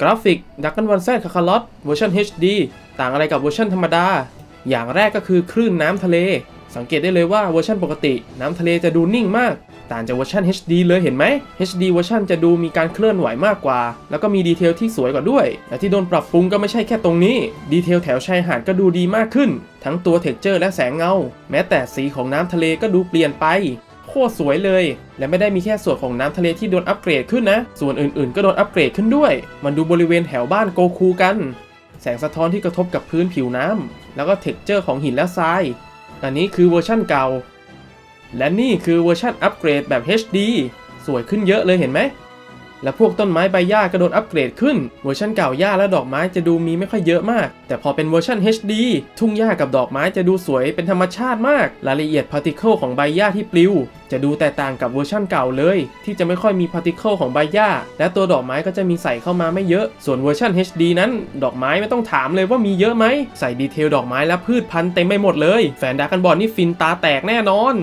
กราฟิกดักกันวันแซดคาคาลอตเวอร์ชัน HD ต่างอะไรกับเวอร์ชันธรรมดา อย่างแรกก็คือคลื่นน้ำทะเล สังเกตได้เลยว่าเวอร์ชันปกติน้ำทะเลจะดูนิ่งมาก ต่างจากเวอร์ชัน HD เลยเห็นไหม HD เวอร์ชันจะดูมีการเคลื่อนไหวมากกว่า แล้วก็มีดีเทลที่สวยกว่าด้วย และที่โดนปรับปรุงก็ไม่ใช่แค่ตรงนี้ ดีเทลแถวชายหาดก็ดูดีมากขึ้น ทั้งตัวเท็กเจอร์และแสงเงา แม้แต่สีของน้ำทะเลก็ดูเปลี่ยนไป โคตรสวยเลย และไม่ได้มีแค่ส่วนของน้ำทะเลที่โดนอัปเกรดขึ้นนะ ส่วนอื่นๆ ก็โดนอัปเกรดขึ้นด้วย มันดูบริเวณแถวบ้านโกคูกัน แสงสะท้อนที่กระทบกับพื้นผิวน้ำแล้วก็เท็กเจอร์ของหินและทราย อันนี้คือเวอร์ชั่นเก่า และนี่คือเวอร์ชันอัปเกรดแบบ HD สวยขึ้นเยอะเลยเห็นไหม และพวกต้นไม้ใบหญ้าก็โดนอัปเกรดขึ้น เวอร์ชันเก่าหญ้าและดอกไม้จะดูมีไม่ค่อยเยอะมาก แต่พอเป็นเวอร์ชัน HD ทุ่งหญ้ากับดอกไม้จะดูสวยเป็นธรรมชาติมาก รายละเอียดพาร์ติเคิลของใบหญ้าที่ปลิว จะดูแตกต่างกับเวอร์ชันเก่าเลย ที่จะไม่ค่อยมีพาร์ติเคิลของใบหญ้า และตัวดอกไม้ก็จะมีใส่เข้ามาไม่เยอะ ส่วนเวอร์ชัน HD นั้น ดอกไม้ไม่ต้องถามเลยว่ามีเยอะไหม ใส่ดีเทลดอกไม้และพืชพันธุ์เต็มไปหมดเลย แฟนดากันบอลนี่ฟินตาแตกแน่นอน